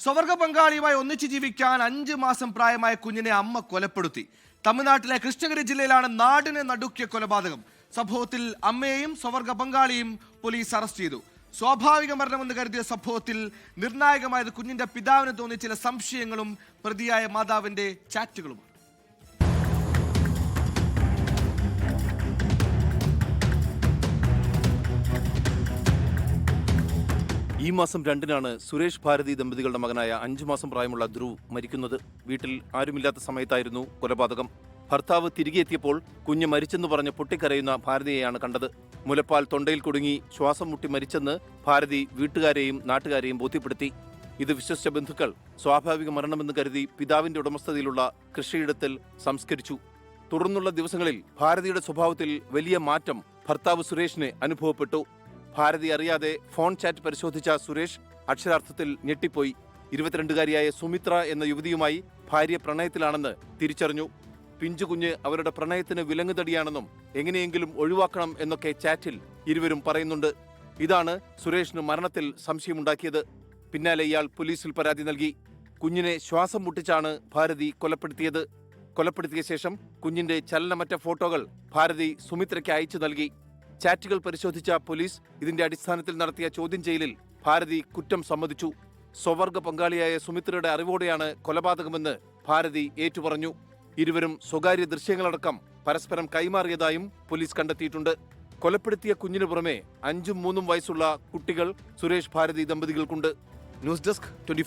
സ്വവർഗ പങ്കാളിയുമായി ഒന്നിച്ചു ജീവിക്കാൻ അഞ്ച് മാസം പ്രായമായ കുഞ്ഞിനെ അമ്മ കൊലപ്പെടുത്തി. തമിഴ്നാട്ടിലെ കൃഷ്ണഗിരി ജില്ലയിലാണ് നാടിനെ നടുക്കിയ കൊലപാതകം. സംഭവത്തിൽ അമ്മയെയും സ്വവർഗ പങ്കാളിയും പോലീസ് അറസ്റ്റ് ചെയ്തു. സ്വാഭാവിക മരണമെന്ന് കരുതിയ സംഭവത്തിൽ നിർണായകമായത് കുഞ്ഞിന്റെ പിതാവിന് തോന്നിയ ചില സംശയങ്ങളും പ്രതിയായ മാതാവിന്റെ ചാറ്റുകളുമാണ്. ഈ മാസം രണ്ടിനാണ് സുരേഷ് ഭാരതി ദമ്പതികളുടെ മകനായ അഞ്ചു മാസം പ്രായമുള്ള ധ്രുവ് മരിക്കുന്നത്. വീട്ടിൽ ആരുമില്ലാത്ത സമയത്തായിരുന്നു കൊലപാതകം. ഭർത്താവ് തിരികെ എത്തിയപ്പോൾ കുഞ്ഞ് മരിച്ചെന്ന് പറഞ്ഞ് പൊട്ടിക്കരയുന്ന ഭാരതിയെയാണ് കണ്ടത്. മുലപ്പാൽ തൊണ്ടയിൽ കുടുങ്ങി ശ്വാസം മുട്ടി മരിച്ചെന്ന് ഭാരതി വീട്ടുകാരെയും നാട്ടുകാരെയും ബോധ്യപ്പെടുത്തി. ഇത് വിശ്വസിച്ച ബന്ധുക്കൾ സ്വാഭാവിക മരണമെന്ന് കരുതി പിതാവിന്റെ ഉടമസ്ഥതയിലുള്ള കൃഷിയിടത്തിൽ സംസ്കരിച്ചു. തുടർന്നുള്ള ദിവസങ്ങളിൽ ഭാരതിയുടെ സ്വഭാവത്തിൽ വലിയ മാറ്റം ഭർത്താവ് സുരേഷിന് അനുഭവപ്പെട്ടു. ഭാരതി അറിയാതെ ഫോൺ ചാറ്റ് പരിശോധിച്ച സുരേഷ് അക്ഷരാർത്ഥത്തിൽ ഞെട്ടിപ്പോയി. ഇരുപത്തിരണ്ടുകാരിയായ സുമിത്ര എന്ന യുവതിയുമായി ഭാര്യ പ്രണയത്തിലാണെന്ന് തിരിച്ചറിഞ്ഞു. പിഞ്ചുകുഞ്ഞ് അവരുടെ പ്രണയത്തിന് വിലങ്ങുതടിയാണെന്നും എങ്ങനെയെങ്കിലും ഒഴിവാക്കണം എന്നൊക്കെ ചാറ്റിൽ ഇരുവരും പറയുന്നുണ്ട്. ഇതാണ് സുരേഷിന് മരണത്തിൽ സംശയമുണ്ടാക്കിയത്. പിന്നാലെ ഇയാൾ പോലീസിൽ പരാതി നൽകി. കുഞ്ഞിനെ ശ്വാസം മുട്ടിച്ചാണ് ഭാരതി കൊലപ്പെടുത്തിയത്. കൊലപ്പെടുത്തിയ ശേഷം കുഞ്ഞിന്റെ ചലനമറ്റ ഫോട്ടോകൾ ഭാരതി സുമിത്രയ്ക്ക് അയച്ചു നൽകി. ചാറ്റുകൾ പരിശോധിച്ച പോലീസ് ഇതിന്റെ അടിസ്ഥാനത്തിൽ നടത്തിയ ചോദ്യം ചെയ്യലിൽ ഭാരതി കുറ്റം സമ്മതിച്ചു. സ്വവർഗ പങ്കാളിയായ സുമിത്രയുടെ അറിവോടെയാണ് കൊലപാതകമെന്ന് ഭാരതി ഏറ്റുപറഞ്ഞു. ഇരുവരും സ്വകാര്യ ദൃശ്യങ്ങളടക്കം പരസ്പരം കൈമാറിയതായും പോലീസ് കണ്ടെത്തിയിട്ടുണ്ട്. കൊലപ്പെടുത്തിയ കുഞ്ഞിനു പുറമെ അഞ്ചും മൂന്നും വയസ്സുള്ള കുട്ടികൾ സുരേഷ് ഭാരതി ദമ്പതികൾക്കുണ്ട്. News desk twenty